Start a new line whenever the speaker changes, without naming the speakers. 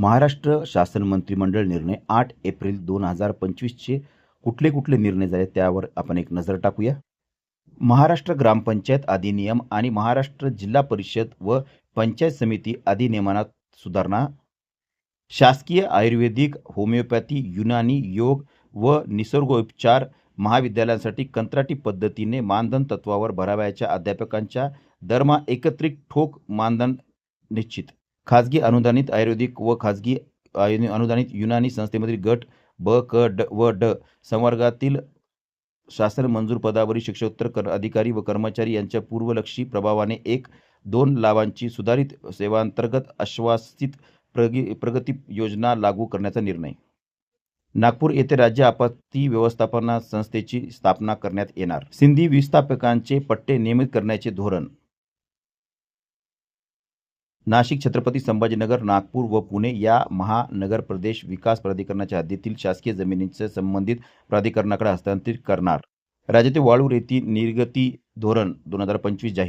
महाराष्ट्र शासन मंत्रिमंडळ निर्णय आठ एप्रिल दोन हजार पंचवीसचे कुठले कुठले निर्णय झाले त्यावर आपण एक नजर टाकूया. महाराष्ट्र ग्रामपंचायत अधिनियम आणि महाराष्ट्र जिल्हा परिषद व पंचायत समिती अधिनियमात सुधारणा. शासकीय आयुर्वेदिक होमिओपॅथी युनानी योग व निसर्गोपचार महाविद्यालयांसाठी कंत्राटी पद्धतीने मानधन तत्वावर भरावयाच्या अध्यापकांच्या दरमा एकत्रित ठोक मानधन निश्चित. खाजगी अनुदानित आयुर्वेदिक व खाजगी अनुदानित युनानी संस्थेमधील गट ब क ड व ड संवर्गातील शासन मंजूर पदावरील शिक्षोत्तर कर अधिकारी व कर्मचारी यांच्या पूर्वलक्षी प्रभावाने एक दोन लाभांची सुधारित सेवांतर्गत आश्वासित प्रगी प्रगती योजना लागू करण्याचा निर्णय. नागपूर येथे राज्य आपत्ती व्यवस्थापना संस्थेची स्थापना करण्यात येणार. सिंधी विस्थापकांचे पट्टे नियमित करण्याचे धोरण नाशिक छत्रपती संभाजीनगर नागपूर व पुणे या महानगर प्रदेश विकास प्राधिकरणाच्या हद्दीतील शासकीय जमिनीचे संबंधित प्राधिकरणाकडे हस्तांतरित करणार. राज्यातील वाळू रेती निर्गती धोरण दोन हजार पंचवीस जाहीर